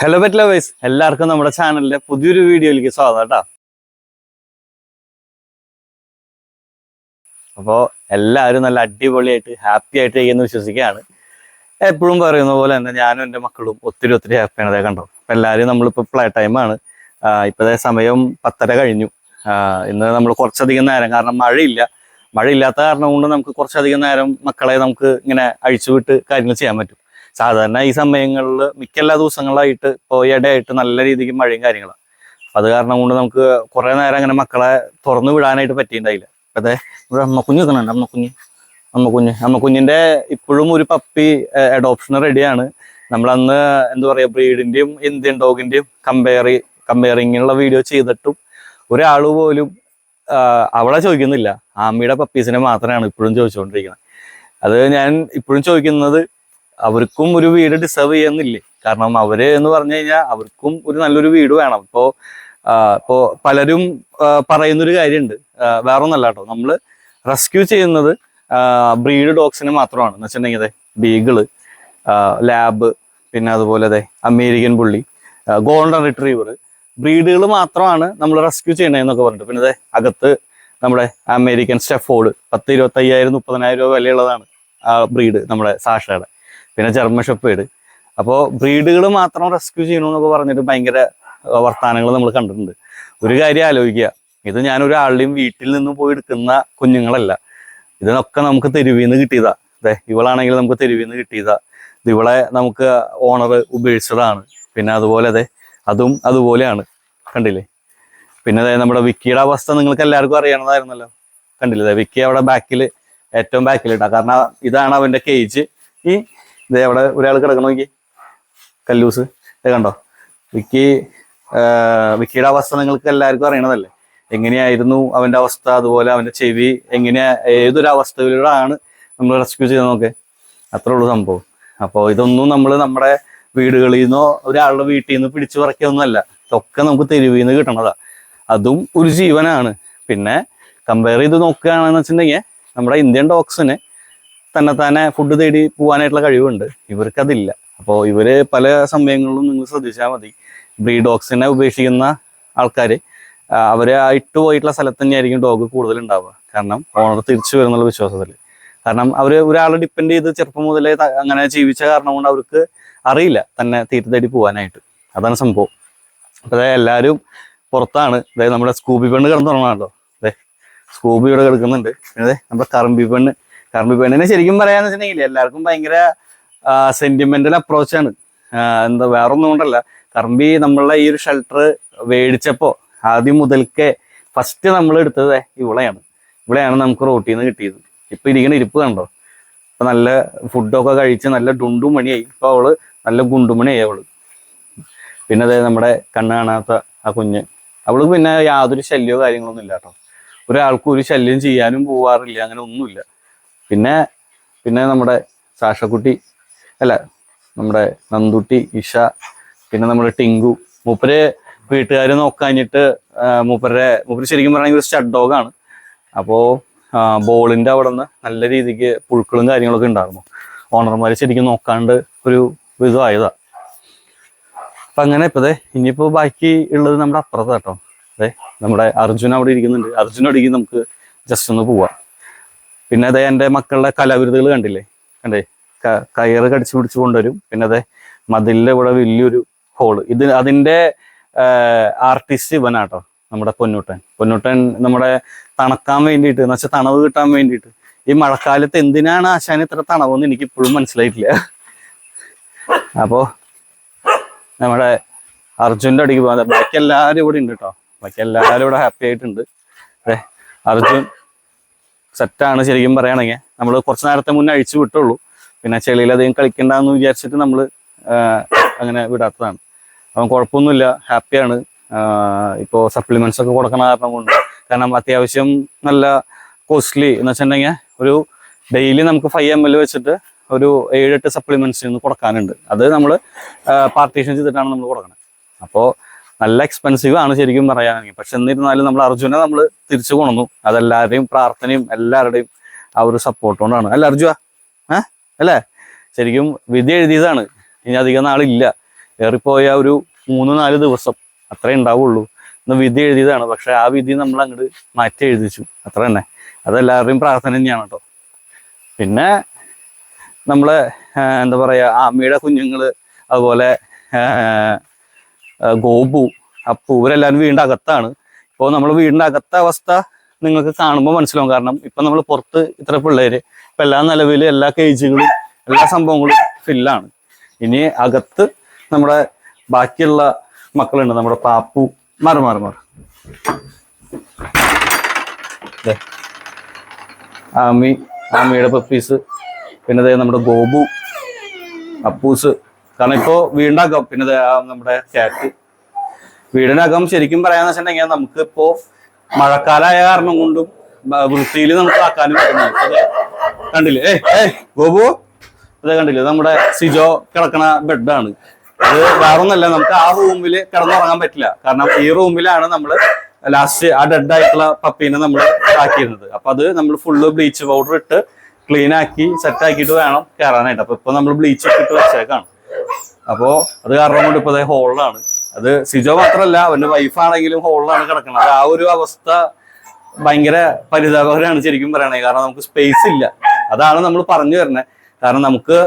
Hello pet lovers എല്ലാവർക്കും നമ്മുടെ ചാനലിന്റെ പുതിയൊരു വീഡിയോയിലേക്ക് സ്വാഗതം കേട്ടോ. അപ്പോൾ എല്ലാവരും നല്ല അടിപൊളിയായിട്ട് ഹാപ്പി ആയിട്ട് ചെയ്യുന്ന വിശ്വസിക്കുകയാണ്. എപ്പോഴും പറയുന്ന പോലെ തന്നെ ഞാനും എന്റെ മക്കളും ഒത്തിരി ഒത്തിരി ഹാപ്പിയാണ് അതേ കണ്ടോ? അപ്പം എല്ലാവരും നമ്മളിപ്പോൾ പ്ലേ ടൈമാണ് ഇപ്പോഴത്തെ സമയം പത്തര കഴിഞ്ഞു. ഇന്ന് നമ്മൾ കുറച്ചധികം നേരം കാരണം മഴയില്ല. മഴയില്ലാത്ത കാരണം കൊണ്ട് നമുക്ക് കുറച്ചധികം നേരം മക്കളെ നമുക്ക് ഇങ്ങനെ അഴിച്ചുവിട്ട് കാര്യങ്ങൾ ചെയ്യാൻ പറ്റും. സാധാരണ ഈ സമയങ്ങളിൽ മിക്ക എല്ലാ ദിവസങ്ങളായിട്ട് ഇപ്പോൾ ഇടയായിട്ട് നല്ല രീതിക്ക് മഴയും കാര്യങ്ങളാണ് അത് കാരണം കൊണ്ട് നമുക്ക് കുറേ നേരം അങ്ങനെ മക്കളെ തുറന്നു വിടാനായിട്ട് പറ്റിയിട്ടുണ്ടായില്ല. അതെ ഇവിടെ അമ്മക്കുഞ്ഞ് അമ്മ അമ്മക്കുഞ്ഞ്. അമ്മ കുഞ്ഞിന്റെ ഇപ്പോഴും ഒരു പപ്പി അഡോപ്ഷൻ റെഡിയാണ് നമ്മൾ അന്ന് എന്താ പറയുക ബ്രീഡിന്റെയും ഇന്ത്യൻ ഡോഗിന്റെയും കമ്പയറി കമ്പയറിങ്ങുള്ള വീഡിയോ ചെയ്തിട്ടും ഒരാൾ പോലും അവളെ ചോദിക്കുന്നില്ല. ആമിയുടെ പപ്പീസിനെ മാത്രമാണ് ഇപ്പോഴും ചോദിച്ചുകൊണ്ടിരിക്കുന്നത് അത് ഞാൻ ഇപ്പോഴും ചോദിക്കുന്നത് അവർക്കും ഒരു വീട് ഡിസേർവ് ചെയ്യുന്നില്ലേ? കാരണം അവർ എന്ന് പറഞ്ഞു കഴിഞ്ഞാൽ അവർക്കും ഒരു നല്ലൊരു വീട് വേണം. ഇപ്പോ ഇപ്പോ പലരും പറയുന്നൊരു കാര്യമുണ്ട്. വേറെ ഒന്നല്ല കേട്ടോ. നമ്മൾ റെസ്ക്യൂ ചെയ്യുന്നത് ബ്രീഡ് ഡോഗ്സിന് മാത്രമാണ്. എന്ന് വെച്ചിട്ടുണ്ടെങ്കിൽ ബീഗിൾ ലാബ് പിന്നെ അതുപോലെ അതെ അമേരിക്കൻ പുള്ളി ഗോൾഡൻ റിട്രീവർ ബ്രീഡുകൾ മാത്രമാണ് നമ്മൾ റെസ്ക്യൂ ചെയ്യണതെന്നൊക്കെ പറഞ്ഞിട്ട്. പിന്നെ അതെ അകത്ത് നമ്മുടെ അമേരിക്കൻ സ്റ്റെഫോർഡ് പത്ത് ഇരുപത്തയ്യായിരം മുപ്പതിനായിരം രൂപ വിലയുള്ളതാണ് ആ ബ്രീഡ് നമ്മുടെ സാഷയുടെ. പിന്നെ ജർമ്മൻ ഷെപ്പേഡ് അപ്പോൾ ബ്രീഡുകൾ മാത്രം റെസ്ക്യൂ ചെയ്യണമെന്നൊക്കെ പറഞ്ഞിട്ട് ഭയങ്കര വർത്തമാനങ്ങൾ നമ്മൾ കണ്ടിട്ടുണ്ട്. ഒരു കാര്യം ആലോചിക്കുക ഇത് ഞാൻ ഒരാളുടെയും വീട്ടിൽ നിന്ന് പോയി എടുക്കുന്ന കുഞ്ഞുങ്ങളല്ല. ഇതിനൊക്കെ നമുക്ക് തെരുവിൽ നിന്ന് കിട്ടിയതാ. അതെ ഇവളാണെങ്കിൽ നമുക്ക് തെരുവിൽ നിന്ന് കിട്ടിയതാ ഇവളെ നമുക്ക് ഓണർ ഉപേക്ഷിച്ചതാണ്. പിന്നെ അതുപോലെ അതെ അതും അതുപോലെയാണ്. കണ്ടില്ലേ? പിന്നെ ദേ നമ്മുടെ വിക്കിയുടെ അവസ്ഥ നിങ്ങൾക്ക് എല്ലാവർക്കും അറിയണതായിരുന്നല്ലോ. കണ്ടില്ലേ? വിക്കി അവിടെ ബാക്കിൽ ഏറ്റവും ബാക്കിലിട്ടാ കാരണം ഇതാണ് അവന്റെ കേജ് ഈ ഇതേ അവിടെ ഒരാൾ കിടക്കണ നോക്കി കല്ലൂസ്. ഇത് കണ്ടോ? വിക്കി വിക്കിയുടെ അവസ്ഥ നിങ്ങൾക്ക് എല്ലാവർക്കും അറിയണതല്ലേ? എങ്ങനെയായിരുന്നു അവന്റെ അവസ്ഥ? അതുപോലെ അവന്റെ ചെവി എങ്ങനെയാ ഏതൊരു അവസ്ഥയിലൂടെയാണ് നമ്മൾ റെസ്ക്യൂ ചെയ്ത് നോക്കെ. അത്രേ ഉള്ളൂ സംഭവം. അപ്പോൾ ഇതൊന്നും നമ്മൾ നമ്മുടെ വീടുകളിൽ നിന്നോ ഒരാളുടെ വീട്ടിൽ നിന്ന് പിടിച്ചു പറിക്കൊന്നുമല്ല ഇതൊക്കെ നമുക്ക് തെരുവിൽ നിന്ന് കിട്ടണതാ. അതും ഒരു ജീവനാണ്. പിന്നെ കമ്പയർ ചെയ്ത് നോക്കുകയാണെന്ന് വെച്ചിട്ടുണ്ടെങ്കിൽ നമ്മുടെ ഇന്ത്യൻ ഡോഗ്സിന് തന്നെ തന്നെ ഫുഡ് തേടി പോകാനായിട്ടുള്ള കഴിവുണ്ട്. ഇവർക്കതില്ല. അപ്പോൾ ഇവർ പല സമയങ്ങളിലും നിങ്ങൾ ശ്രദ്ധിച്ചാൽ മതി. ബ്രീഡ് ഡോഗ്സിനെ ഉപേക്ഷിക്കുന്ന ആൾക്കാർ അവരെ ആ ഇട്ട് പോയിട്ടുള്ള സ്ഥലത്ത് തന്നെയായിരിക്കും ഡോഗ് കൂടുതൽ ഉണ്ടാവുക കാരണം ഓണർ തിരിച്ചു വരുന്നുള്ള വിശ്വാസത്തിൽ കാരണം അവർ ഒരാളെ ഡിപ്പെൻഡ് ചെയ്ത് ചെറുപ്പം മുതലേ അങ്ങനെ ജീവിച്ച കാരണം കൊണ്ട് അവർക്ക് അറിയില്ല തന്നെ തീറ്റ തേടി പോകാനായിട്ട് അതാണ് സംഭവം. അപ്പൊ എല്ലാവരും പുറത്താണ്. അതായത് നമ്മുടെ സ്കൂബി പെണ്ണ് കിടന്നുറങ്ങാണല്ലോ അതെ സ്കൂബി ഇവിടെ കിടക്കുന്നുണ്ട്. ദേ നമ്മുടെ കറമ്പി പെണ്ണ്. കറമ്പി പെണ്ണിനെ ശരിക്കും പറയാന്ന് വെച്ചിട്ടുണ്ടെങ്കിൽ എല്ലാവർക്കും ഭയങ്കര സെന്റിമെന്റൽ അപ്രോച്ചാണ് എന്താ വേറൊന്നും കൊണ്ടല്ല. കറമ്പി നമ്മളെ ഈ ഒരു ഷെൽട്ടർ മേടിച്ചപ്പോ ആദ്യം മുതൽക്കേ ഫസ്റ്റ് നമ്മൾ എടുത്തത് ഇവിടെയാണ് ഇവളെയാണ്. നമുക്ക് റോട്ടിൽ നിന്ന് കിട്ടിയത്. ഇപ്പൊ ഇരിക്കണ ഇരിപ്പ് കണ്ടോ? ഇപ്പൊ നല്ല ഫുഡൊക്കെ കഴിച്ച് നല്ല ഡുണ്ടുമണിയായി ഇപ്പൊ അവൾ നല്ല ഗുണ്ടുമണിയായി അവൾ. പിന്നെ അതായത് നമ്മുടെ കണ്ണ് കാണാത്ത ആ കുഞ്ഞ്. അവൾ പിന്നെ യാതൊരു ശല്യമോ കാര്യങ്ങളൊന്നും ഇല്ല കേട്ടോ ഒരാൾക്കും ഒരു ശല്യം ചെയ്യാനും പോവാറില്ല അങ്ങനെ ഒന്നുമില്ല. പിന്നെ പിന്നെ നമ്മുടെ സാഷക്കുട്ടി അല്ല നമ്മുടെ നന്ദുട്ടി ഇഷ പിന്നെ നമ്മുടെ ടിങ്കു മൂപ്പര് വീട്ടുകാർ നോക്കാഞ്ഞിട്ട് മൂപ്പരുടെ മൂപ്പര് ശരിക്കും പറയുകയാണെങ്കിൽ ഒരു സ്റ്റഡ് ഡോഗാണ് അപ്പോൾ ബോളിന്റെ അവിടെ നിന്ന് നല്ല രീതിക്ക് പുഴുക്കളും കാര്യങ്ങളൊക്കെ ഉണ്ടായിരുന്നു. ഓണർമാർ ശരിക്കും നോക്കാണ്ട് ഒരു ഇതായതാ. അപ്പം അങ്ങനെ ഇപ്പതേ ഇനിയിപ്പോൾ ഇനിയിപ്പോ ബാക്കി ഉള്ളത് നമ്മുടെ അപ്പുറത്ത് കേട്ടോ. അതെ നമ്മുടെ അർജുൻ അവിടെ ഇരിക്കുന്നുണ്ട്. അർജുൻ അടിക്ക് നമുക്ക് ജസ്റ്റ് ഒന്ന് പോവാം. പിന്നെ അതെ എന്റെ മക്കളുടെ കലാവിരുതുകൾ കണ്ടില്ലേ? കണ്ടേ? കയറ് കടിച്ചു പിടിച്ചു കൊണ്ടുവരും. പിന്നെ അതെ മതിലിന്റെ ഇവിടെ വലിയൊരു ഹോൾ ഇത് അതിന്റെ ആർട്ടിസ്റ്റ് ഇവനാട്ടോ നമ്മുടെ പൊന്നൂട്ടൻ. പൊന്നൂട്ടൻ നമ്മുടെ തണക്കാൻ വേണ്ടിയിട്ട് എന്ന് വെച്ചാൽ തണവ് കിട്ടാൻ വേണ്ടിയിട്ട്. ഈ മഴക്കാലത്ത് എന്തിനാണ് ആശാൻ ഇത്ര തണവെന്ന് എനിക്ക് ഇപ്പോഴും മനസ്സിലായിട്ടില്ല. അപ്പോ നമ്മുടെ അർജുന്റെ അടിക്ക് പോകാൻ ബാക്കി എല്ലാവരും ഇവിടെ ഉണ്ട് കേട്ടോ. ബാക്കി എല്ലാവരും ഇവിടെ ഹാപ്പി ആയിട്ടുണ്ട്. അതെ അർജുൻ സെറ്റാണ് ശരിക്കും പറയുകയാണെങ്കിൽ. നമ്മൾ കുറച്ച് നേരത്തെ മുന്നേ അഴിച്ചു വിട്ടുള്ളൂ. പിന്നെ ചെളിയിൽ അധികം കളിക്കണ്ടെന്ന് വിചാരിച്ചിട്ട് നമ്മൾ അങ്ങനെ വിടാത്തതാണ്. അപ്പം കുഴപ്പമൊന്നുമില്ല. ഹാപ്പിയാണ്. ഇപ്പോൾ സപ്ലിമെന്റ്സ് ഒക്കെ കൊടുക്കണ കാരണം കൊണ്ട്. കാരണം അത്യാവശ്യം നല്ല കോസ്റ്റ്ലി എന്ന് വെച്ചിട്ടുണ്ടെങ്കിൽ ഒരു ഡെയിലി നമുക്ക് ഫൈവ് എം എൽ വെച്ചിട്ട് ഒരു ഏഴെട്ട് സപ്ലിമെന്റ്സ് കൊടുക്കാനുണ്ട്. അത് നമ്മൾ പാർട്ടീഷൻ ചെയ്തിട്ടാണ് നമ്മൾ കൊടുക്കുന്നത് അപ്പോൾ നല്ല എക്സ്പെൻസീവ് ആണ് ശരിക്കും പറയാനെങ്കിൽ പക്ഷെ എന്നിരുന്നാലും നമ്മൾ അർജുനെ നമ്മൾ തിരിച്ചു കൊണന്നു അതെല്ലാവരുടെയും പ്രാർത്ഥനയും എല്ലാവരുടെയും ആ ഒരു സപ്പോർട്ട് കൊണ്ടാണ്. അല്ല അർജുന ഏ? അല്ലേ? ശരിക്കും വിധി എഴുതിയതാണ്. ഇനി അധികം നാളില്ല. ഏറിപ്പോയ ഒരു മൂന്ന് നാല് ദിവസം അത്രേ ഉണ്ടാവുള്ളൂ. എന്ന് വിധി എഴുതിയതാണ്. പക്ഷെ ആ വിധി നമ്മൾ അങ്ങോട്ട് മാറ്റി എഴുതിച്ചു. അത്ര തന്നെ. അതെല്ലാവരുടെയും പ്രാർത്ഥന തന്നെയാണ് കേട്ടോ. പിന്നെ നമ്മളെ എന്താ പറയുക ആമിയുടെ കുഞ്ഞുങ്ങൾ അതുപോലെ ഗോപു അപ്പു ഇവരെല്ലാവരും വീടിന്റെ അകത്താണ്. ഇപ്പോൾ നമ്മൾ വീടിന്റെ അകത്തെ അവസ്ഥ നിങ്ങൾക്ക് കാണുമ്പോൾ മനസ്സിലാവും. കാരണം ഇപ്പൊ നമ്മൾ പുറത്ത് ഇത്ര പിള്ളേര് ഇപ്പൊ എല്ലാ നിലവിലും എല്ലാ കേജുകളും എല്ലാ സംഭവങ്ങളും ഫില്ലാണ് ഇനി അകത്ത് നമ്മുടെ ബാക്കിയുള്ള മക്കളുണ്ട്. നമ്മുടെ പാപ്പു മാറി മാറി മാറി. ആമി ആമിയുടെ പപ്പീസ് പിന്നെ നമ്മുടെ ഗോപു അപ്പൂസ്. കാരണം ഇപ്പോ വീടിനകം പിന്നെ നമ്മുടെ ക്യാറ്റ് വീടിനകം ശരിക്കും പറയാന്ന് വെച്ചിട്ടുണ്ടെങ്കിൽ നമുക്ക് ഇപ്പോ മഴക്കാലമായ കാരണം കൊണ്ടും വൃത്തിയിൽ നമുക്ക് ആക്കാനും പറ്റുന്നുണ്ട് കണ്ടില്ലേ? ഏ ഏ ഗോപു. അതെ കണ്ടില്ലേ? നമ്മുടെ സിജോ കിടക്കണ ബെഡാണ് അത് വേറൊന്നല്ല നമുക്ക് ആ റൂമിൽ കിടന്നുറങ്ങാൻ പറ്റില്ല. കാരണം ഈ റൂമിലാണ് നമ്മൾ ലാസ്റ്റ് ആ ഡെഡ് ആയിട്ടുള്ള പപ്പീനെ നമ്മൾ ആക്കിയിരുന്നത്. അപ്പൊ അത് നമ്മൾ ഫുള്ള് ബ്ലീച്ച് പൗഡർ ഇട്ട് ക്ലീൻ ആക്കി സെറ്റ് ആക്കിയിട്ട് വേണം കയറാനായിട്ട് അപ്പൊ ഇപ്പൊ നമ്മൾ ബ്ലീച്ച് ഇട്ട് വെച്ചേക്കാണ്. അപ്പോ അത് കാരണം കൊണ്ട് ഇപ്പൊ ഹോളിലാണ് അത് സിജോ മാത്രമല്ല അവന്റെ വൈഫാണെങ്കിലും ഹോളിലാണ് കിടക്കുന്നത് ആ ഒരു അവസ്ഥ ഭയങ്കര പരിതാപകരമാണ് ശരിക്കും പറയണേ. കാരണം നമുക്ക് സ്പേസ് ഇല്ല. അതാണ് നമ്മൾ പറഞ്ഞു വരുന്നത്. കാരണം നമുക്ക്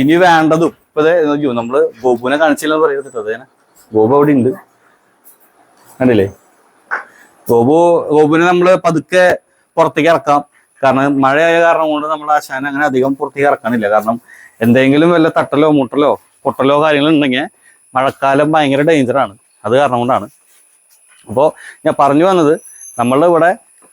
ഇനി വേണ്ടതും ഇപ്പൊ ദേ നോക്കൂ നമ്മൾ ഗോപുവിനെ കാണിച്ചില്ലെന്ന് പറയുന്നത് അതേനെ. ഗോപു അവിടെ ഉണ്ട്. കണ്ടില്ലേ? ഗോപു ഗോപുവിനെ നമ്മൾ പതുക്കെ പുറത്തേക്ക് ഇറക്കാം. കാരണം മഴയായ കാരണം കൊണ്ട് നമ്മൾ ആശാൻ അങ്ങനെ അധികം പുറത്തേക്ക് ഇറക്കാനില്ല. കാരണം എന്തെങ്കിലും വല്ല തട്ടലോ മുട്ടലോ പൊട്ടലോ കാര്യങ്ങളുണ്ടെങ്കിൽ മഴക്കാലം ഭയങ്കര ഡേഞ്ചറാണ് അത് കാരണം കൊണ്ടാണ്. അപ്പോൾ ഞാൻ പറഞ്ഞു വന്നത് നമ്മളുടെ ഇവിടെ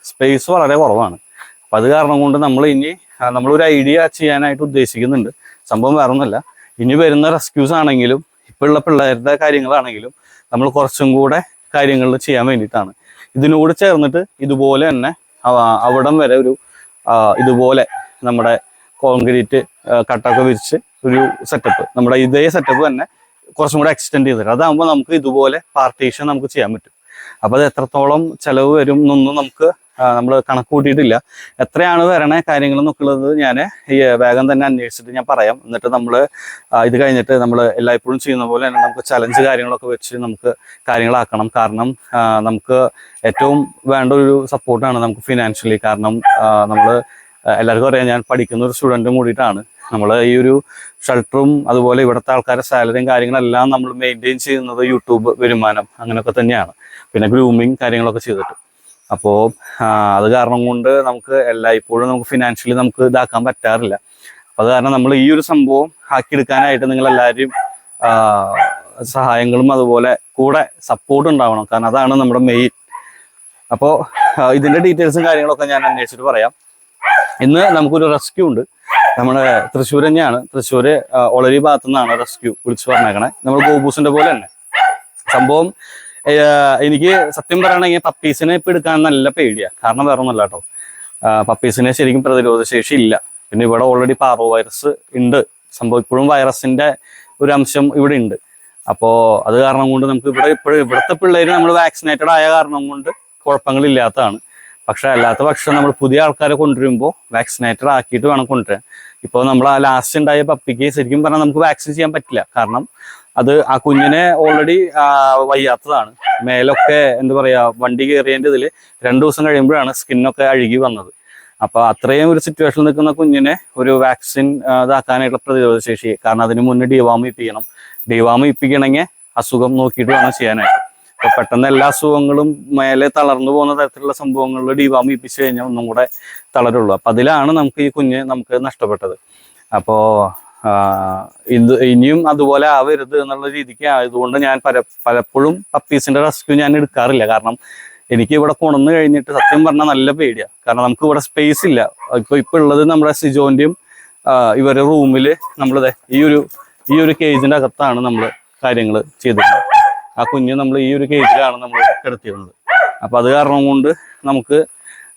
സ്പേസ് വളരെ കുറവാണ്. അപ്പം അത് കാരണം കൊണ്ട് നമ്മൾ ഇനി നമ്മളൊരു ഐഡിയ ചെയ്യാനായിട്ട് ഉദ്ദേശിക്കുന്നുണ്ട്. സംഭവം വേറെ ഒന്നുമല്ല ഇനി വരുന്ന റെസ്ക്യൂസ് ആണെങ്കിലും ഇപ്പോഴുള്ള പിള്ളേരുടെ കാര്യങ്ങളാണെങ്കിലും നമ്മൾ കുറച്ചും കൂടെ കാര്യങ്ങൾ ചെയ്യാൻ വേണ്ടിയിട്ടാണ്. ഇതിനോട് ചേർന്നിട്ട് ഇതുപോലെ തന്നെ അവ- അവിടം വരെ ഒരു ഇതുപോലെ നമ്മുടെ കോൺക്രീറ്റ് കട്ടൊക്കെ വിരിച്ച് ഒരു സെറ്റപ്പ് നമ്മുടെ ഇതേ സെറ്റപ്പ് തന്നെ കുറച്ചും കൂടെ എക്സ്റ്റെൻഡ് ചെയ്തിട്ട് അതാകുമ്പോൾ നമുക്ക് ഇതുപോലെ പാർട്ടീഷൻ നമുക്ക് ചെയ്യാൻ പറ്റും. അപ്പോൾ അത് എത്രത്തോളം ചിലവ് വരും എന്നൊന്നും നമുക്ക് നമ്മൾ കണക്ക് കൂട്ടിയിട്ടില്ല എത്രയാണ് വരണേ കാര്യങ്ങൾ നോക്കുന്നത് ഞാൻ ഈ വേഗം തന്നെ അന്വേഷിച്ചിട്ട് ഞാൻ പറയാം. എന്നിട്ട് നമ്മൾ ഇത് കഴിഞ്ഞിട്ട് നമ്മൾ എല്ലായ്പ്പോഴും ചെയ്യുന്ന പോലെ തന്നെ നമുക്ക് ചലഞ്ച് കാര്യങ്ങളൊക്കെ വെച്ച് നമുക്ക് കാര്യങ്ങളാക്കണം. കാരണം നമുക്ക് ഏറ്റവും വേണ്ട ഒരു സപ്പോർട്ടാണ് നമുക്ക് ഫിനാൻഷ്യലി കാരണം നമ്മൾ എല്ലാവർക്കും അറിയാം ഞാൻ പഠിക്കുന്ന ഒരു സ്റ്റുഡന്റും കൂടിയിട്ടാണ്. നമ്മൾ ഈ ഒരു ഷെൽട്ടറും അതുപോലെ ഇവിടുത്തെ ആൾക്കാരുടെ സാലറിയും കാര്യങ്ങളെല്ലാം നമ്മൾ മെയിന്റെയിൻ ചെയ്യുന്നത് യൂട്യൂബ് വരുമാനം അങ്ങനെയൊക്കെ തന്നെയാണ്. പിന്നെ ഗ്രൂമിങ് കാര്യങ്ങളൊക്കെ ചെയ്തിട്ട്. അപ്പോൾ അത് കാരണം കൊണ്ട് നമുക്ക് എല്ലായ്പ്പോഴും നമുക്ക് ഫിനാൻഷ്യലി നമുക്ക് ഇതാക്കാൻ പറ്റാറില്ല. അപ്പൊ അത് കാരണം നമ്മൾ ഈ ഒരു സംഭവം ആക്കിയെടുക്കാനായിട്ട് നിങ്ങൾ എല്ലാവരും സഹായങ്ങളും അതുപോലെ കൂടെ സപ്പോർട്ട് ഉണ്ടാവണം. കാരണം അതാണ് നമ്മുടെ മെയിൻ അപ്പോൾ ഇതിന്റെ ഡീറ്റെയിൽസും കാര്യങ്ങളൊക്കെ ഞാൻ അന്വേഷിച്ചിട്ട് പറയാം. ഇന്ന് നമുക്കൊരു റെസ്ക്യൂ ഉണ്ട്. നമ്മുടെ തൃശ്ശൂർ തന്നെയാണ്. തൃശ്ശൂർ ഒളരി ഭാഗത്തു നിന്നാണ് റെസ്ക്യൂ വിളിച്ചു പറഞ്ഞേക്കണേ. നമ്മൾ ഗോപൂസിന്റെ പോലെ തന്നെ. സംഭവം എനിക്ക് സത്യം പറയണെങ്കിൽ പപ്പീസിനെ ഇപ്പൊ എടുക്കാൻ നല്ല പേടിയാ. കാരണം വേറെ ഒന്നല്ല കേട്ടോ. പപ്പീസിനെ ശരിക്കും പ്രതിരോധ ശേഷി ഇല്ല. പിന്നെ ഇവിടെ ഓൾറെഡി പാറോ വൈറസ് ഉണ്ട്. സംഭവം ഇപ്പോഴും വൈറസിന്റെ ഒരു അംശം ഇവിടെ ഉണ്ട്. അപ്പോ അത് കാരണം കൊണ്ട് നമുക്ക് ഇവിടെ ഇപ്പോഴും ഇവിടുത്തെ പിള്ളേര് നമ്മൾ വാക്സിനേറ്റഡ് ആയ കാരണം കൊണ്ട് കുഴപ്പങ്ങളില്ലാത്തതാണ്. പക്ഷെ അല്ലാത്ത പക്ഷം നമ്മൾ പുതിയ ആൾക്കാരെ കൊണ്ടുവരുമ്പോൾ വാക്സിനേറ്റഡ് ആക്കിയിട്ട് വേണം കൊണ്ടുവരാൻ. ഇപ്പോൾ നമ്മൾ ആ ലാസ്റ്റ് ഉണ്ടായ പപ്പിക്ക് ശരിക്കും പറഞ്ഞാൽ നമുക്ക് വാക്സിൻ ചെയ്യാൻ പറ്റില്ല. കാരണം അത് ആ കുഞ്ഞിനെ ഓൾറെഡി വയ്യാത്തതാണ്. മേലൊക്കെ എന്താ പറയാ വണ്ടി കയറിയതിന്റെ ഇതിൽ രണ്ടു ദിവസം കഴിയുമ്പോഴാണ് സ്കിന്നൊക്കെ അഴുകി വന്നത്. അപ്പോൾ അത്രയും ഒരു സിറ്റുവേഷനിൽ നിൽക്കുന്ന കുഞ്ഞിനെ ഒരു വാക്സിൻ ഇതാക്കാനായിട്ടുള്ള പ്രതിരോധ ശേഷി. കാരണം അതിന് മുന്നേ ഡിവാമിപ്പിക്കണം ഇപ്പിക്കണം. ഡിവാമ് ഇപ്പിക്കണമെങ്കിൽ അസുഖം നോക്കിയിട്ട് വേണം ചെയ്യാനായിട്ട്. അപ്പൊ പെട്ടെന്ന് എല്ലാ അസുഖങ്ങളും മേലെ തളർന്നു പോകുന്ന തരത്തിലുള്ള സംഭവങ്ങളിൽ ഡിവാം ഇപ്പിച്ചു കഴിഞ്ഞാൽ ഒന്നും കൂടെ തളരുള്ളൂ. അപ്പൊ അതിലാണ് നമുക്ക് ഈ കുഞ്ഞ് നമുക്ക് നഷ്ടപ്പെട്ടത്. അപ്പോ ഇത് ഇനിയും അതുപോലെ ആവരുത് എന്നുള്ള രീതിക്ക് ആയതുകൊണ്ട് ഞാൻ പല പലപ്പോഴും പപ്പീസിന്റെ റെസ്ക്യൂ ഞാൻ എടുക്കാറില്ല. കാരണം എനിക്ക് ഇവിടെ കൊണന്ന് കഴിഞ്ഞിട്ട് സത്യം പറഞ്ഞാൽ നല്ല പേടിയാ. കാരണം നമുക്ക് ഇവിടെ സ്പേസ് ഇല്ല. ഇപ്പൊ ഇപ്പൊ ഉള്ളത് നമ്മുടെ സിജോന്റെയും ഇവരുടെ റൂമിൽ നമ്മളിത് ഈ ഒരു ഈ ഒരു കേജിന്റെ അകത്താണ് നമ്മൾ കാര്യങ്ങൾ ചെയ്തിരുന്നത്. ആ കുഞ്ഞ് നമ്മൾ ഈ ഒരു കേജിലാണ് നമ്മൾ കിടത്തിയിരുന്നത്. അപ്പൊ അത് കാരണം കൊണ്ട് നമുക്ക്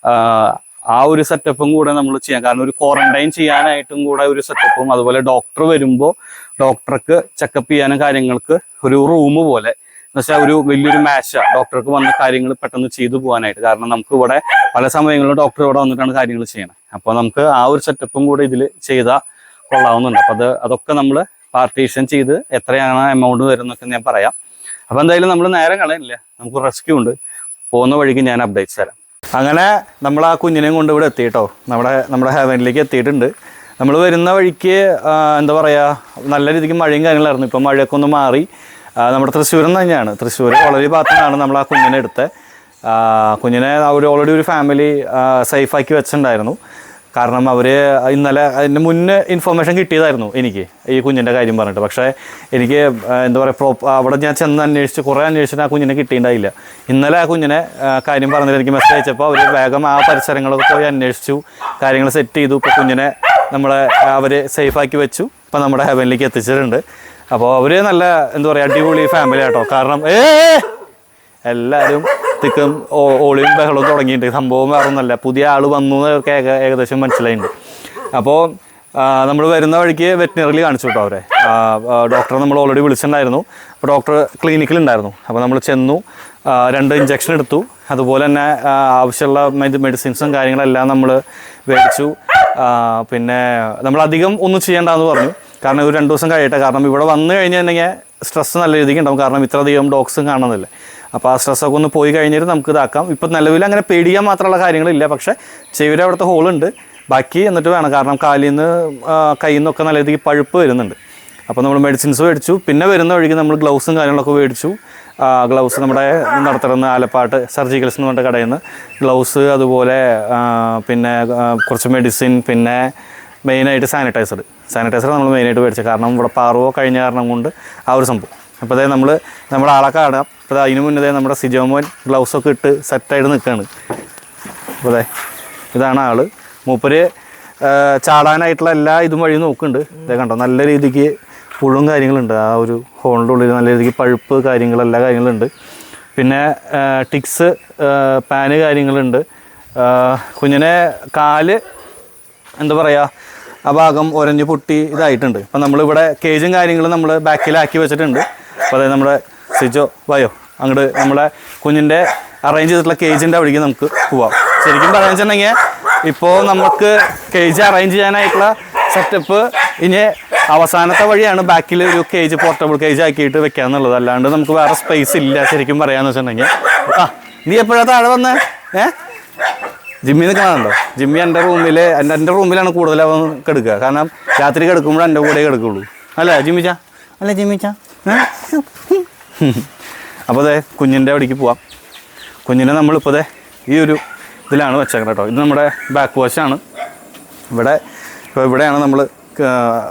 ആ, ഒരു സെറ്റപ്പും കൂടെ നമ്മൾ ചെയ്യാം. കാരണം ഒരു ക്വാറന്റൈൻ ചെയ്യാനായിട്ടും കൂടെ ഒരു സെറ്റപ്പും അതുപോലെ ഡോക്ടർ വരുമ്പോൾ ഡോക്ടർക്ക് ചെക്കപ്പ് ചെയ്യാനും കാര്യങ്ങൾക്ക് ഒരു റൂം പോലെ. എന്നുവെച്ചാൽ ഒരു വലിയൊരു മാച്ച ഡോക്ടർക്ക് വന്ന കാര്യങ്ങൾ പെട്ടെന്ന് ചെയ്തു പോകാനായിട്ട്. കാരണം നമുക്ക് ഇവിടെ പല സമയങ്ങളിലും ഡോക്ടർ ഇവിടെ വന്നിട്ടാണ് കാര്യങ്ങൾ ചെയ്യണത് അപ്പോൾ നമുക്ക് ആ ഒരു സെറ്റപ്പും കൂടെ ഇതിൽ ചെയ്താൽ കൊള്ളാവുന്നുണ്ട്. അപ്പൊ അത് അതൊക്കെ നമ്മൾ പാർട്ടീഷൻ ചെയ്ത് എത്രയാണ് എമൗണ്ട് വരുന്നൊക്കെ ഞാൻ പറയാം. അപ്പോൾ എന്തായാലും നമ്മൾ നേരം കളയുന്നില്ല നമുക്ക് റെസ്ക്യൂ ഉണ്ട്. പോകുന്ന വഴിക്ക് ഞാൻ അപ്ഡേറ്റ്സ് തരാം. അങ്ങനെ നമ്മൾ ആ കുഞ്ഞിനെയും കൊണ്ട് ഇവിടെ എത്തി കേട്ടോ നമ്മുടെ നമ്മുടെ ഹെവനിലേക്ക് എത്തിയിട്ടുണ്ട്. നമ്മൾ വരുന്ന വഴിക്ക് എന്താ പറയുക നല്ല രീതിക്ക് മഴയും കാര്യങ്ങളായിരുന്നു. ഇപ്പം മഴയൊക്കെ ഒന്ന് മാറി. നമ്മുടെ തൃശ്ശൂരിൽ നിന്ന് തന്നെയാണ്. തൃശ്ശൂർ വളരെ ഭാഗത്തുനിന്നാണ് നമ്മൾ ആ കുഞ്ഞിനെ എടുത്തത്. കുഞ്ഞിനെ ഒരു ഓൾറെഡി ഒരു ഫാമിലി സേഫാക്കി വെച്ചിട്ടുണ്ടായിരുന്നു. കാരണം അവർ ഇന്നലെ അതിന് മുന്നേ ഇൻഫർമേഷൻ കിട്ടിയതായിരുന്നു എനിക്ക് ഈ കുഞ്ഞിന്റെ കാര്യം പറഞ്ഞിട്ട്. പക്ഷേ എനിക്ക് എന്താ പറയുക പ്രോ അവിടെ ഞാൻ ചെന്ന് അന്വേഷിച്ച് കുറേ അന്വേഷിച്ചിട്ട് ആ കുഞ്ഞിനെ കിട്ടിയിട്ടുണ്ടായില്ല. ഇന്നലെ ആ കുഞ്ഞിനെ കാര്യം പറഞ്ഞിട്ട് എനിക്ക് മെസ്സേജ് അയച്ചപ്പോൾ അവർ വേഗം ആ പരിസരങ്ങളൊക്കെ പോയി അന്വേഷിച്ചു കാര്യങ്ങൾ സെറ്റ് ചെയ്തു. ഇപ്പോൾ കുഞ്ഞിനെ നമ്മളെ അവർ സേഫാക്കി വെച്ചു. ഇപ്പം നമ്മുടെ ഹെവനിലേക്ക് എത്തിച്ചിട്ടുണ്ട്. അപ്പോൾ അവർ നല്ല എന്താ പറയുക അടിപൊളി ഫാമിലി ആട്ടോ. കാരണം ഏ എല്ലാവരും തിക്കും ഓളിയും ബഹളവും തുടങ്ങിയിട്ടുണ്ട്. സംഭവം വേറെ ഒന്നല്ല പുതിയ ആൾ വന്നു എന്നൊക്കെ ഏക- ഏകദേശം മനസ്സിലായിട്ടുണ്ട്. അപ്പോൾ നമ്മൾ വരുന്ന വഴിക്ക് വെറ്റിനറിയിൽ കാണിച്ചു കേട്ടോ അവരെ. ഡോക്ടറെ നമ്മൾ ഓൾറെഡി വിളിച്ചിട്ടുണ്ടായിരുന്നു. അപ്പോൾ ഡോക്ടർ ക്ലിനിക്കിലുണ്ടായിരുന്നു. അപ്പോൾ നമ്മൾ ചെന്നു രണ്ട് ഇഞ്ചക്ഷൻ എടുത്തു. അതുപോലെ തന്നെ ആവശ്യമുള്ള മെഡിസിൻസും കാര്യങ്ങളെല്ലാം നമ്മൾ മേടിച്ചു. പിന്നെ നമ്മൾ അധികം ഒന്നും ചെയ്യേണ്ടെന്ന് പറഞ്ഞു. കാരണം ഒരു രണ്ട് ദിവസം കഴിയട്ടെ. കാരണം ഇവിടെ വന്നു കഴിഞ്ഞിട്ടുണ്ടെങ്കിൽ സ്ട്രെസ് നല്ല രീതിക്ക് ഉണ്ടാവും. കാരണം ഇത്രയധികം ഡോഗ്സും കാണുന്നില്ലേ. അപ്പോൾ ആ സ്ട്രെസ്സൊക്കെ ഒന്ന് പോയി കഴിഞ്ഞിട്ട് നമുക്ക് ഇതാക്കാം. ഇപ്പം നിലവിൽ അങ്ങനെ പേടിക്കാൻ മാത്രമുള്ള കാര്യങ്ങളില്ല. പക്ഷേ ചെവിയുടെ അവിടുത്തെ ഹോളുണ്ട് ബാക്കി എന്നിട്ട് വേണം. കാരണം കാലിൽ നിന്ന് കയ്യിൽ നിന്നൊക്കെ നല്ല രീതിക്ക് പഴുപ്പ് വരുന്നുണ്ട്. അപ്പോൾ നമ്മൾ മെഡിസിൻസ് മേടിച്ചു. പിന്നെ വരുന്ന വഴിക്ക് നമ്മൾ ഗ്ലൗസും കാര്യങ്ങളൊക്കെ മേടിച്ചു. ഗ്ലൗസ് നമ്മുടെ നടത്തുന്ന ആലപ്പാട്ട് സർജിക്കൽസ് എന്ന് പറഞ്ഞ കടയിൽ നിന്ന് ഗ്ലൗസ് അതുപോലെ പിന്നെ കുറച്ച് മെഡിസിൻ പിന്നെ മെയിനായിട്ട് സാനിറ്റൈസർ സാനിറ്റൈസർ നമ്മൾ മെയിനായിട്ട് മേടിച്ചത്. കാരണം ഇവിടെ പാറുവോ കഴിഞ്ഞ കാരണം കൊണ്ട് ആ ഒരു സംഭവം. അപ്പോൾ അതായത് നമ്മൾ നമ്മുടെ ആളെ കാണാം. അപ്പോൾ അതിന് മുന്നേ നമ്മുടെ സിജോമോൻ ഗ്ലൗസൊക്കെ ഇട്ട് സെറ്റായിട്ട് നിൽക്കുകയാണ് അപ്പോൾ അതെ ഇതാണ് ആൾ മൂപ്പര് ചാടാനായിട്ടുള്ള എല്ലാ ഇതും വഴി നോക്കുന്നുണ്ട്. ഇതേ കണ്ടോ നല്ല രീതിക്ക് പുഴും കാര്യങ്ങളുണ്ട്. ആ ഒരു ഹോണിന്റെ ഉള്ളിൽ നല്ല രീതിക്ക് പഴുപ്പ് കാര്യങ്ങൾ എല്ലാ കാര്യങ്ങളുണ്ട്. പിന്നെ ടിക്സ് പാന് കാര്യങ്ങളുണ്ട്. കുഞ്ഞിനെ കാൽ എന്താ പറയുക ആ ഭാഗം ഒരഞ്ഞ് പൊട്ടി ഇതായിട്ടുണ്ട്. അപ്പം നമ്മളിവിടെ കേജും കാര്യങ്ങളും നമ്മൾ ബാക്കിലാക്കി വെച്ചിട്ടുണ്ട്. അപ്പോൾ അതായത് നമ്മുടെ സിജോ വയോ അങ്ങോട്ട് നമ്മുടെ കുഞ്ഞിന്റെ അറേഞ്ച് ചെയ്തിട്ടുള്ള കേജിന്റെ അവിടേക്ക് നമുക്ക് പോവാം. ശരിക്കും പറയാന്ന് വെച്ചിട്ടുണ്ടെങ്കിൽ ഇപ്പോൾ നമുക്ക് കേജ് അറേഞ്ച് ചെയ്യാനായിട്ടുള്ള സെറ്റപ്പ് ഇനി അവസാനത്തെ വഴിയാണ് ബാക്കിൽ ഒരു കേജ് പോർട്ടബിൾ കേജ് ആക്കിയിട്ട് വെക്കാന്നുള്ളത്. അല്ലാണ്ട് നമുക്ക് വേറെ സ്പേസ് ഇല്ല ശരിക്കും പറയാന്ന് വെച്ചിട്ടുണ്ടെങ്കിൽ ആ നീ എപ്പോഴാണ് താഴെ വന്നേ? ഏ? ജിമ്മി നിൽക്കണുണ്ടോ ജിമ്മി എന്റെ റൂമിൽ എന്റെ എന്റെ റൂമിലാണ് കൂടുതൽ അവൻ കിടക്കുക. കാരണം രാത്രി കിടക്കുമ്പോൾ എന്റെ കൂടെ കിടക്കുള്ളൂ. അല്ലേ ജിമ്മിച്ചാ? അല്ലേ ജിമ്മിച്ച? അപ്പോൾ അതെ കുഞ്ഞിന്റെ അവിടേക്ക് പോവാം. കുഞ്ഞിനെ നമ്മളിപ്പോൾ അതെ ഈ ഒരു ഇതിലാണ് വെച്ചേക്കുന്നത് കേട്ടോ ഇത് നമ്മുടെ ബാക്ക് വാഷാണ് ഇവിടെ ഇപ്പോൾ ഇവിടെയാണ് നമ്മൾ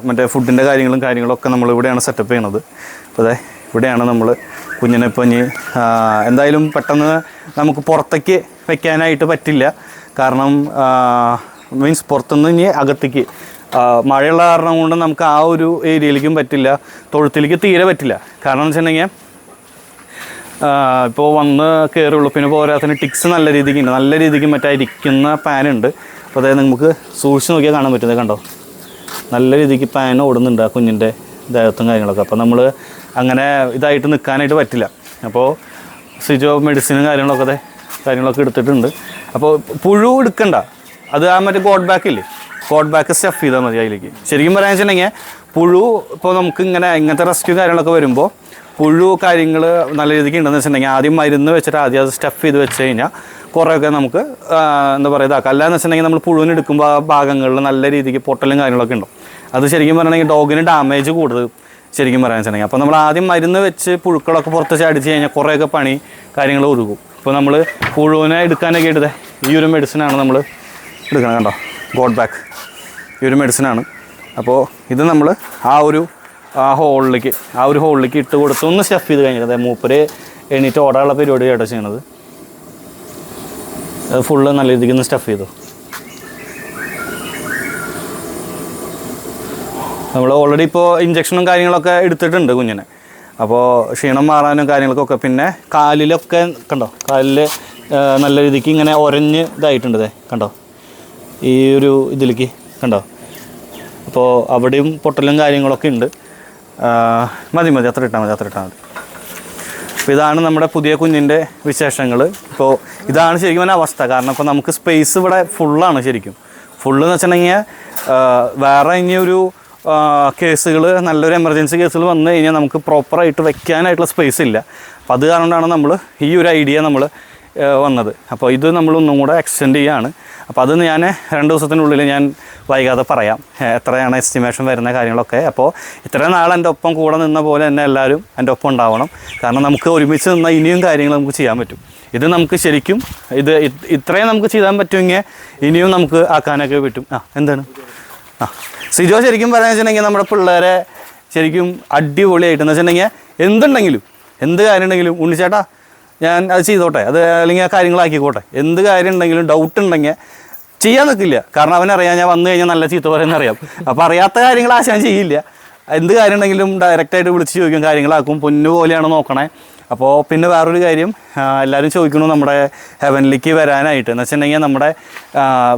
മറ്റേ ഫുഡിന്റെ കാര്യങ്ങളും കാര്യങ്ങളൊക്കെ നമ്മൾ ഇവിടെയാണ് സെറ്റപ്പ് ചെയ്യണത്. അപ്പോൾ അതെ ഇവിടെയാണ് നമ്മൾ കുഞ്ഞിനെ ഇപ്പോൾ ഇനി എന്തായാലും പെട്ടെന്ന് നമുക്ക് പുറത്തേക്ക് വെക്കാനായിട്ട് പറ്റില്ല. കാരണം മീൻസ് പുറത്തുനിന്ന് ഇനി അകത്തേക്ക് മഴയുള്ള കാരണം കൊണ്ട് നമുക്ക് ആ ഒരു ഏരിയയിലേക്കും പറ്റില്ല. തൊഴുത്തിലേക്ക് തീരെ പറ്റില്ല. കാരണം എന്ന് വെച്ചിട്ടുണ്ടെങ്കിൽ ഇപ്പോൾ വന്ന് കയറുള്ളൂ പിന്നെ പോരാത്തിന് ടിക്സ് നല്ല രീതിക്ക് ഉണ്ട്. നല്ല രീതിക്ക് മറ്റായിരിക്കുന്ന പാനുണ്ട് അപ്പോൾ അതായത് നമുക്ക് സൂക്ഷിച്ച് നോക്കിയാൽ കാണാൻ പറ്റുന്നത് കണ്ടോ? നല്ല രീതിക്ക് പാൻ ഓടുന്നുണ്ട് ആ കുഞ്ഞിന്റെ ദേഹത്തും കാര്യങ്ങളൊക്കെ. അപ്പോൾ നമ്മൾ അങ്ങനെ ഇതായിട്ട് നിൽക്കാനായിട്ട് പറ്റില്ല. അപ്പോൾ സിജോ മെഡിസിനും കാര്യങ്ങളൊക്കെ കാര്യങ്ങളൊക്കെ എടുത്തിട്ടുണ്ട്. അപ്പോൾ പുഴു എടുക്കണ്ട. അത് ആ മറ്റേ ഗോഡ് ബാക്ക് ഗോഡ് ബാക്ക് സ്റ്റഫ് ചെയ്താൽ മതി അതിലേക്ക്. ശരിക്കും പറയാന്ന് വെച്ചിട്ടുണ്ടെങ്കിൽ പുഴു ഇപ്പോൾ നമുക്ക് ഇങ്ങനെ ഇങ്ങനത്തെ റെസ്ക്യൂ കാര്യങ്ങളൊക്കെ വരുമ്പോൾ പുഴു കാര്യങ്ങൾ നല്ല രീതിക്ക് ഉണ്ടെന്ന് വെച്ചിട്ടുണ്ടെങ്കിൽ ആദ്യം മരുന്ന് വെച്ചിട്ട് ആദ്യം അത് സ്റ്റഫ് ചെയ്ത് വെച്ച് കഴിഞ്ഞാൽ കുറേയൊക്കെ നമുക്ക് എന്താ പറയുക ഇതാക്കാം. അല്ലാന്ന് വെച്ചിട്ടുണ്ടെങ്കിൽ നമ്മൾ പുഴുവിന് എടുക്കുമ്പോൾ ആ ഭാഗങ്ങളിൽ നല്ല രീതിക്ക് പൊട്ടലും കാര്യങ്ങളൊക്കെ ഉണ്ടാവും. അത് ശരിക്കും പറഞ്ഞിട്ടുണ്ടെങ്കിൽ ഡോഗിന് ഡാമേജ് കൂടുതൽ ശരിക്കും പറയാൻ വെച്ചിട്ടുണ്ടെങ്കിൽ അപ്പോൾ നമ്മൾ ആദ്യം മരുന്ന് വെച്ച് പുഴുക്കളൊക്കെ പുറത്ത് ചാടിച്ച് കഴിഞ്ഞാൽ കുറേയൊക്കെ പണി കാര്യങ്ങൾ ഒതുക്കും ഇപ്പോൾ നമ്മൾ പുഴുവിനെ എടുക്കാനൊക്കെ എടുത്തത് ഈ ഒരു മെഡിസിനാണ് നമ്മൾ എടുക്കണം കണ്ടോ? ഗോഡ് ബാക്ക് ഈ ഒരു മെഡിസിനാണ്. അപ്പോൾ ഇത് നമ്മൾ ആ ഒരു ആ ഹോളിലേക്ക് ആ ഒരു ഹോളിലേക്ക് ഇട്ട് കൊടുത്ത് ഒന്ന് സ്റ്റഫ് ചെയ്ത് കഴിഞ്ഞാൽ അതായത് മൂപ്പര് എണീറ്റ് ഓടാനുള്ള പരിപാടി കേട്ടോ ചെയ്യണത്. അത് ഫുള്ള് നല്ല രീതിക്ക് ഒന്ന് സ്റ്റഫ് ചെയ്തു. നമ്മൾ ഓൾറെഡി ഇപ്പോൾ ഇഞ്ചക്ഷനും കാര്യങ്ങളൊക്കെ എടുത്തിട്ടുണ്ട് കുഞ്ഞിനെ. അപ്പോൾ ക്ഷീണം മാറാനും കാര്യങ്ങൾക്കൊക്കെ പിന്നെ കാലിലൊക്കെ കണ്ടോ? കാലിൽ നല്ല രീതിക്ക് ഇങ്ങനെ ഒരഞ്ഞ് ഇതായിട്ടുണ്ട് കണ്ടോ? ഈ ഒരു ഇതിലേക്ക്. കണ്ടോ? അപ്പോൾ അവിടെയും പൊട്ടലും കാര്യങ്ങളൊക്കെ ഉണ്ട്. മതി മതി അത്ര ഇട്ടാൽ മതി അത്ര ഇട്ടാൽ മതി. അപ്പോൾ ഇതാണ് നമ്മുടെ പുതിയ കുഞ്ഞിന്റെ വിശേഷങ്ങൾ. ഇപ്പോൾ ഇതാണ് ശരിക്കും പറഞ്ഞാൽ അവസ്ഥ. കാരണം ഇപ്പോൾ നമുക്ക് സ്പേസ് ഇവിടെ ഫുള്ളാണ് ശരിക്കും. ഫുള്ള് എന്ന് വെച്ചിട്ടുണ്ടെങ്കിൽ വേറെ ഇനിയൊരു കേസുകൾ നല്ലൊരു എമർജൻസി കേസുകൾ വന്നു കഴിഞ്ഞാൽ നമുക്ക് പ്രോപ്പറായിട്ട് വെക്കാനായിട്ടുള്ള സ്പേസ് ഇല്ല. അപ്പോൾ അത് കാരണമാണ് നമ്മൾ ഈ ഒരു ഐഡിയ നമ്മൾ വന്നത്. അപ്പോൾ ഇത് നമ്മളൊന്നും കൂടെ എക്സ്റ്റെൻഡ് ചെയ്യാണ്. അപ്പോൾ അത് ഞാൻ രണ്ട് ദിവസത്തിനുള്ളിൽ ഞാൻ വൈകാതെ പറയാം. എത്രയാണ് എസ്റ്റിമേഷൻ വരുന്ന കാര്യങ്ങളൊക്കെ. അപ്പോൾ ഇത്രയും നാൾ എന്റെ ഒപ്പം കൂടെ നിന്ന പോലെ തന്നെ എല്ലാവരും എന്റെ ഒപ്പം ഉണ്ടാവണം. കാരണം നമുക്ക് ഒരുമിച്ച് നിന്ന ഇനിയും കാര്യങ്ങൾ നമുക്ക് ചെയ്യാൻ പറ്റും. ഇത് നമുക്ക് ശരിക്കും ഇത് ഇത് ഇത്രയും നമുക്ക് ചെയ്യാൻ പറ്റുമെങ്കിൽ ഇനിയും നമുക്ക് ആക്കാനൊക്കെ പറ്റും. ആ എന്താണ്? ആ സിജോ ശരിക്കും പറയാന്ന് വെച്ചിട്ടുണ്ടെങ്കിൽ നമ്മുടെ പിള്ളേരെ ശരിക്കും അടിപൊളിയായിട്ട്. എന്ന് വെച്ചിട്ടുണ്ടെങ്കിൽ എന്തുണ്ടെങ്കിലും എന്ത് കാര്യം ഉണ്ടെങ്കിലും ഉണ്ണിച്ചേട്ടാ ഞാൻ അത് ചെയ്തോട്ടെ. അത് അല്ലെങ്കിൽ ആ കാര്യങ്ങളാക്കിക്കോട്ടെ. എന്ത് കാര്യം ഉണ്ടെങ്കിലും ഡൗട്ട് ഉണ്ടെങ്കിൽ ചെയ്യാൻ നിൽക്കില്ല കാരണം അവനറിയാം ഞാൻ വന്നു കഴിഞ്ഞാൽ നല്ല ചീത്ത പറയുന്ന അറിയാം. അപ്പോൾ അറിയാത്ത കാര്യങ്ങൾ ആശാൻ ചെയ്യില്ല. എന്ത് കാര്യം ഉണ്ടെങ്കിലും ഡയറക്റ്റായിട്ട് വിളിച്ച് ചോദിക്കും കാര്യങ്ങളാക്കും. പൊന്നു പോലെയാണ് നോക്കണേ. അപ്പോൾ പിന്നെ വേറൊരു കാര്യം എല്ലാവരും ചോദിക്കുന്നു നമ്മുടെ ഹെവനിലേക്ക് വരാനായിട്ട്. എന്ന് വെച്ചിട്ടുണ്ടെങ്കിൽ നമ്മുടെ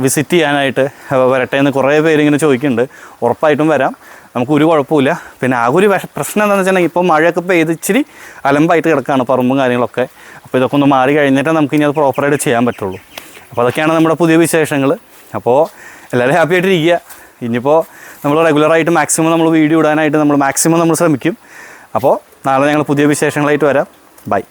വിസിറ്റ് ചെയ്യാനായിട്ട് വരട്ടെ എന്ന് കുറേ പേര് ഇങ്ങനെ ചോദിക്കുന്നുണ്ട്. ഉറപ്പായിട്ടും വരാം. നമുക്ക് ഒരു കുഴപ്പമില്ല പിന്നെ ആ ഒരു പ്രശ്നം എന്താണെന്ന് വെച്ചിട്ടുണ്ടെങ്കിൽ ഇപ്പോൾ മഴയൊക്കെ പെയ്ത് ഇച്ചിരി അലമ്പായിട്ട് കിടക്കുകയാണ് പറമ്പും കാര്യങ്ങളൊക്കെ. അപ്പോൾ ഇതൊക്കെ ഒന്ന് മാറി കഴിഞ്ഞിട്ടേ നമുക്ക് ഇനി അത് പ്രോപ്പറായിട്ട് ചെയ്യാൻ പറ്റുള്ളൂ. അപ്പോൾ അതൊക്കെയാണ് നമ്മുടെ പുതിയ വിശേഷങ്ങൾ അപ്പോൾ എല്ലാവരും ഹാപ്പി ആയിട്ടിരിക്കുക. ഇനിയിപ്പോൾ നമ്മൾ റെഗുലറായിട്ട് മാക്സിമം നമ്മൾ വീഡിയോ ഇടാനായിട്ട് നമ്മൾ മാക്സിമം നമ്മൾ ശ്രമിക്കും. അപ്പോൾ നാളെ ഞങ്ങൾ പുതിയ വിശേഷങ്ങളായിട്ട് വരാം. ബൈ